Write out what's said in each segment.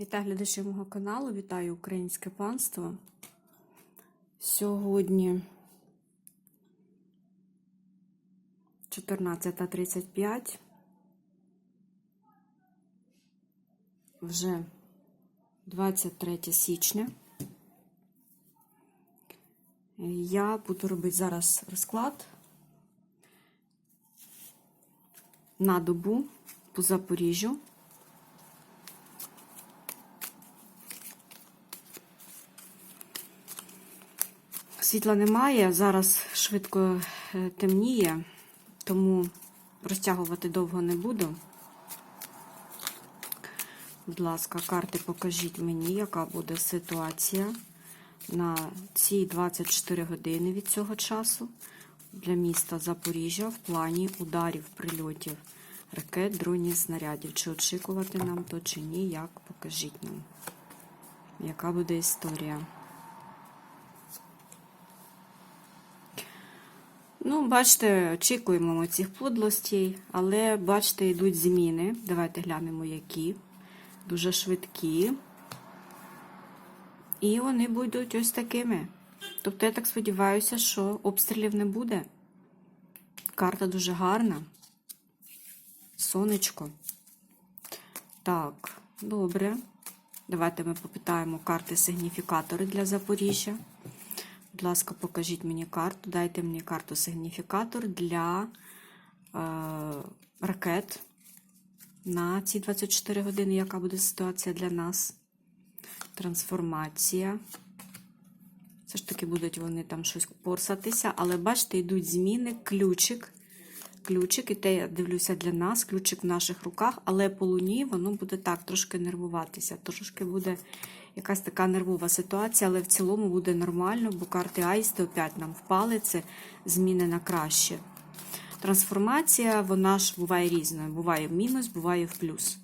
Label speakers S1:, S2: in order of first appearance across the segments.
S1: Вітаю глядачів мого каналу, вітаю українське панство. Сьогодні 14.35. Вже 23 січня. Я буду робити зараз розклад на добу по Запоріжжю. Світла немає, зараз швидко е, темніє, тому розтягувати довго не буду. Будь ласка, карти покажіть мені, яка буде ситуація на ці 24 години від цього часу для міста Запоріжжя в плані ударів, прильотів, ракет, дронів, снарядів. Чи очікувати нам то, чи ні, як покажіть нам, яка буде історія. Ну, бачите, очікуємо ми цих подлостей, але бачите, йдуть зміни. Давайте глянемо, які. Дуже швидкі. І вони будуть ось такими. Тобто, я так сподіваюся, що обстрілів не буде. Карта дуже гарна. Сонечко. Так, добре. Давайте ми попитаємо карти сигніфікатори для Запоріжжя. Будь ласка, покажіть мені карту. Дайте мені карту сигніфікатор для е, ракет на ці 24 години. Яка буде ситуація для нас? Трансформація. Все ж таки будуть вони там щось порсатися, але бачите, йдуть зміни, ключик. Ключик, і те, я дивлюся для нас, ключик в наших руках, але по луні воно буде так, трошки нервуватися. Трошки буде якась така нервова ситуація, але в цілому буде нормально, бо карти Аїсти опять нам впали, це зміни на краще. Трансформація, вона ж буває різною. Буває в мінус, буває в плюс.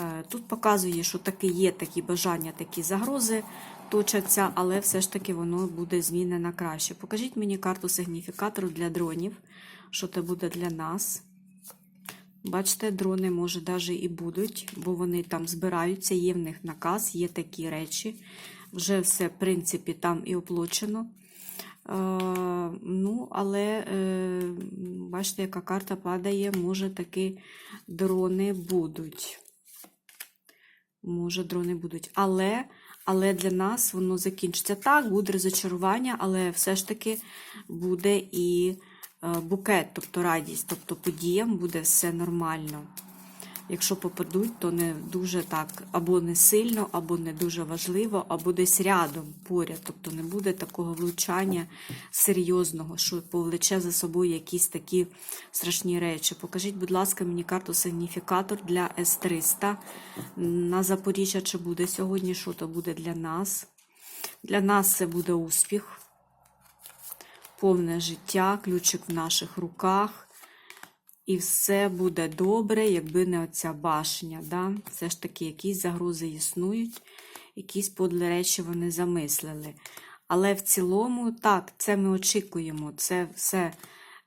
S1: Е, Тут показує, що таки є такі бажання, такі загрози точаться, але все ж таки воно буде зміни на краще. Покажіть мені карту сигніфікатору для дронів, що це буде для нас. Бачите, дрони, може, навіть і будуть, бо вони там збираються, є в них наказ, є такі речі. Вже все, в принципі, там і оплачено. Е, ну, але е, бачите, яка карта падає, може таки дрони будуть. Може, дрони будуть. Але, але для нас воно закінчиться так, буде розочарування, але все ж таки буде і букет, тобто радість, тобто подіям буде все нормально. Якщо попадуть, то не дуже так, або не сильно, або не дуже важливо, або десь рядом поряд. Тобто не буде такого влучання серйозного, що повлече за собою якісь такі страшні речі. Покажіть, будь ласка, мені карту сигніфікатор для С-300 на Запоріжжя. Чи буде сьогодні? Що то буде для нас? Для нас це буде успіх, повне життя, ключик в наших руках. І все буде добре, якби не оця башня. Да? Все ж таки, якісь загрози існують, якісь подлі речі вони замислили. Але в цілому, так, це ми очікуємо, це все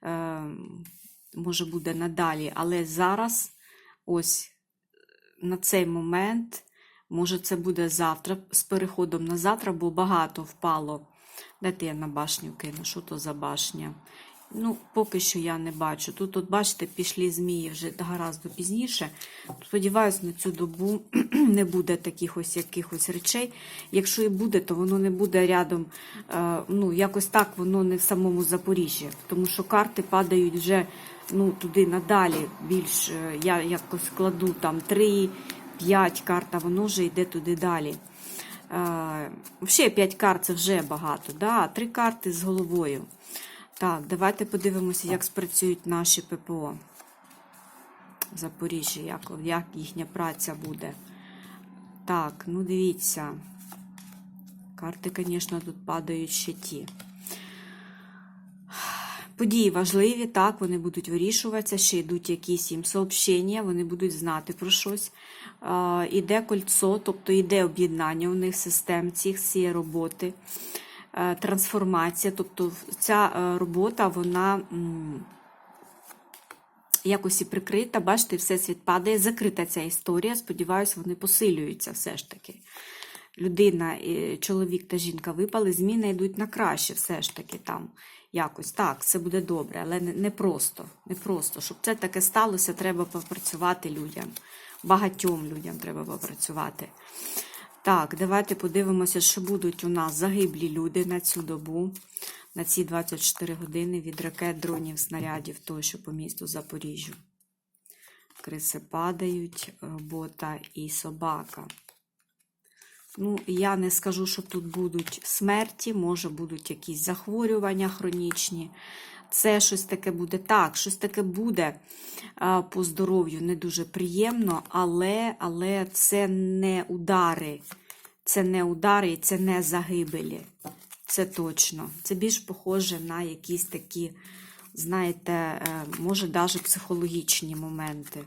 S1: е, може буде надалі. Але зараз, ось на цей момент, може, це буде завтра з переходом на завтра, бо багато впало. Дайте я на башню кину, що то за башня? Ну, поки що я не бачу. Тут, от, бачите, пішли змії вже гаразд пізніше. Сподіваюсь, на цю добу не буде таких ось якихось речей. Якщо і буде, то воно не буде рядом, е, ну, якось так воно не в самому Запоріжжі. Тому що карти падають вже ну, туди надалі. Більш е, я якось кладу там 3, 5 карт, а воно вже йде туди далі. Взагалі 5 карт це вже багато. да? 3 карти з головою. Так, давайте подивимося, як спрацюють наші ППО в Запоріжжі, як, як їхня праця буде. Так, ну дивіться. Карти, звісно, тут падають ще ті. Події важливі, так, вони будуть вирішуватися, ще йдуть якісь їм сообщення, вони будуть знати про щось. Іде кольцо, тобто йде об'єднання у них систем цих цієї роботи. Трансформація. Тобто ця робота, вона якось і прикрита. Бачите, всесвіт падає, закрита ця історія. Сподіваюсь, вони посилюються все ж таки. Людина, чоловік та жінка випали, зміни йдуть на краще, все ж таки там. Якось так, це буде добре, але не, просто. Не просто. Щоб це таке сталося, треба попрацювати людям. Багатьом людям треба попрацювати. Так, давайте подивимося, що будуть у нас загиблі люди на цю добу, на ці 24 години від ракет, дронів, снарядів, тощо по місту Запоріжжю. Криси падають, робота і собака. Ну, я не скажу, що тут будуть смерті, може будуть якісь захворювання хронічні. Це щось таке буде так, щось таке буде по здоров'ю не дуже приємно, але, але це не удари. Це не удари і це не загибелі. Це точно. Це більш похоже на якісь такі, знаєте, е, може, навіть психологічні моменти.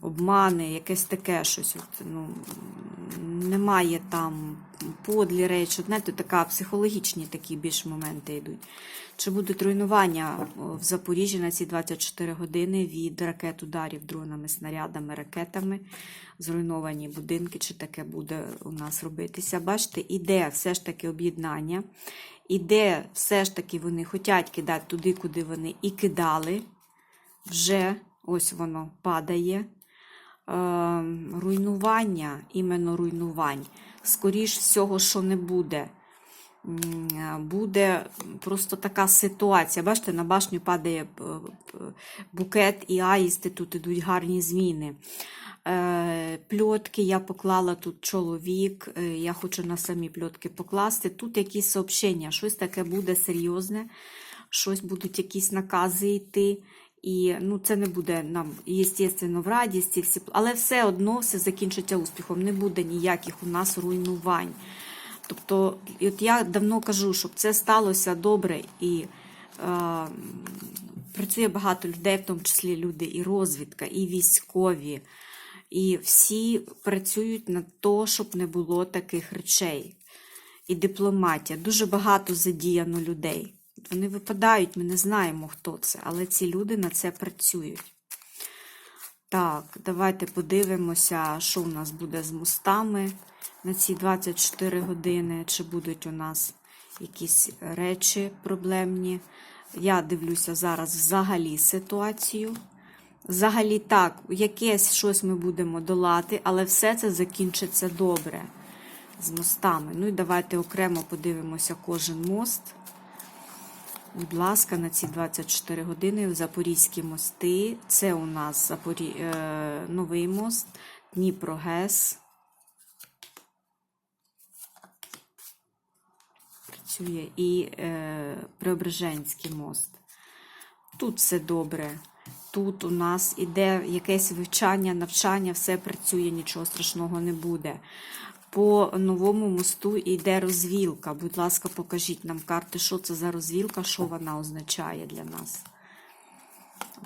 S1: Обмани, якесь таке щось. От, ну, немає там подлі речі. Знаєте, така психологічні такі більш моменти йдуть. Чи будуть руйнування в Запоріжжі на ці 24 години від ракет ударів дронами, снарядами, ракетами, зруйновані будинки, чи таке буде у нас робитися? Бачите, іде все ж таки об'єднання, іде все ж таки вони хочуть кидати туди, куди вони і кидали. Вже ось воно падає. Е, руйнування, іменно руйнувань. Скоріш всього, що не буде. Буде просто така ситуація. Бачите, на башню падає е, е, букет і аїсти, тут ідуть гарні зміни. Е, Пльотки я поклала тут чоловік, е, я хочу на самі пльотки покласти. Тут якісь сообщення, щось таке буде серйозне, щось будуть якісь накази йти. І ну, це не буде нам, естественно, в радісті, всі, але все одно все закінчиться успіхом. Не буде ніяких у нас руйнувань. Тобто, от я давно кажу, щоб це сталося добре і е, працює багато людей, в тому числі люди, і розвідка, і військові. І всі працюють на те, щоб не було таких речей. І дипломатія. Дуже багато задіяно людей. Вони випадають, ми не знаємо, хто це, але ці люди на це працюють. Так, давайте подивимося, що у нас буде з мостами на ці 24 години. Чи будуть у нас якісь речі проблемні. Я дивлюся зараз взагалі ситуацію. Взагалі так, якесь щось ми будемо долати, але все це закінчиться добре з мостами. Ну і давайте окремо подивимося кожен мост. Будь ласка, на ці 24 години в Запорізькі мости. Це у нас Запорі... е, новий мост, Дніпро ГЕС. Працює і е, Преображенський мост. Тут все добре. Тут у нас іде якесь вивчання, навчання, все працює, нічого страшного не буде. По новому мосту йде розвілка. Будь ласка, покажіть нам карти, що це за розвілка, що вона означає для нас.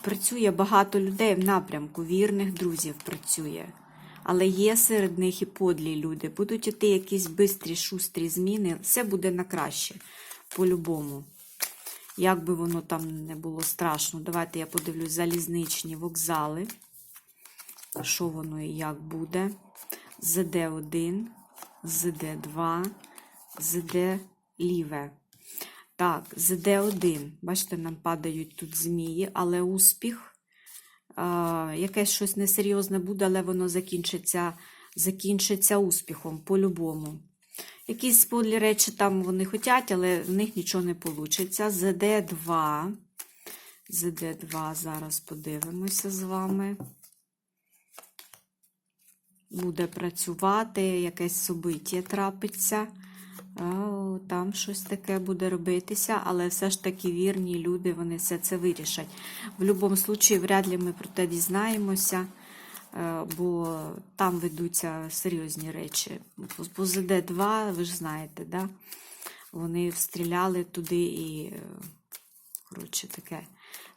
S1: Працює багато людей в напрямку, вірних друзів працює. Але є серед них і подлі люди. Будуть іти якісь бистрі, шустрі зміни. Все буде на краще, по-любому. Як би воно там не було страшно. Давайте я подивлюсь залізничні вокзали. Що воно і як буде. ЗД1, ЗД2, ЗД ліве. Так, ЗД1. Бачите, нам падають тут змії, але успіх. А, якесь щось несерйозне буде, але воно закінчиться, закінчиться успіхом по-любому. Якісь подлі речі там вони хочуть, але в них нічого не вийде. ЗД2. ЗД2 зараз подивимося з вами буде працювати, якесь собиття трапиться. Там щось таке буде робитися, але все ж таки вірні люди, вони все це вирішать. В будь-якому випадку, вряд ли ми про те дізнаємося, е, бо там ведуться серйозні речі. По ЗД-2, ви ж знаєте, да? вони встріляли туди і, е, коротше, таке.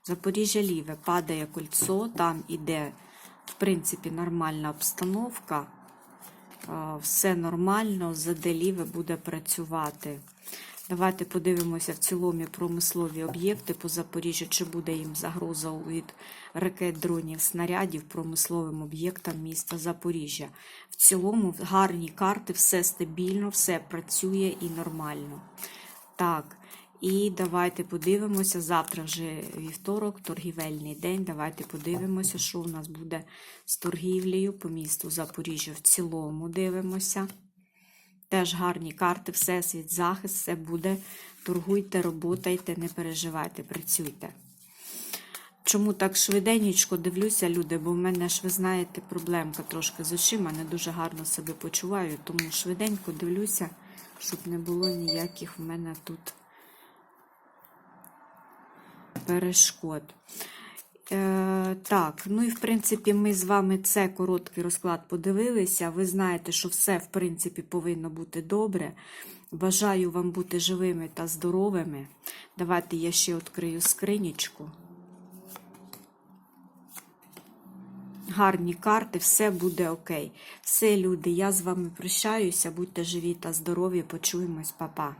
S1: Запоріжжя ліве падає кольцо, там іде в принципі, нормальна обстановка. Все нормально, ЗД ліве буде працювати. Давайте подивимося в цілому промислові об'єкти по Запоріжжю, чи буде їм загроза від ракет, дронів, снарядів промисловим об'єктам міста Запоріжжя. В цілому гарні карти, все стабільно, все працює і нормально. Так, і давайте подивимося. Завтра вже вівторок, торгівельний день. Давайте подивимося, що у нас буде з торгівлею по місту Запоріжжя. В цілому дивимося. Теж гарні карти, всесвіт, захист, все буде. Торгуйте, роботайте, не переживайте, працюйте. Чому так швиденько дивлюся, люди? Бо в мене ж, ви знаєте, проблемка трошки з очима, не дуже гарно себе почуваю, тому швиденько дивлюся, щоб не було ніяких в мене тут перешкод. Е, так, ну і в принципі, ми з вами це короткий розклад подивилися. Ви знаєте, що все, в принципі, повинно бути добре. Бажаю вам бути живими та здоровими. Давайте я ще відкрию скринічку. Гарні карти, все буде окей. Все, люди, я з вами прощаюся. Будьте живі та здорові. Почуємось, Па-па.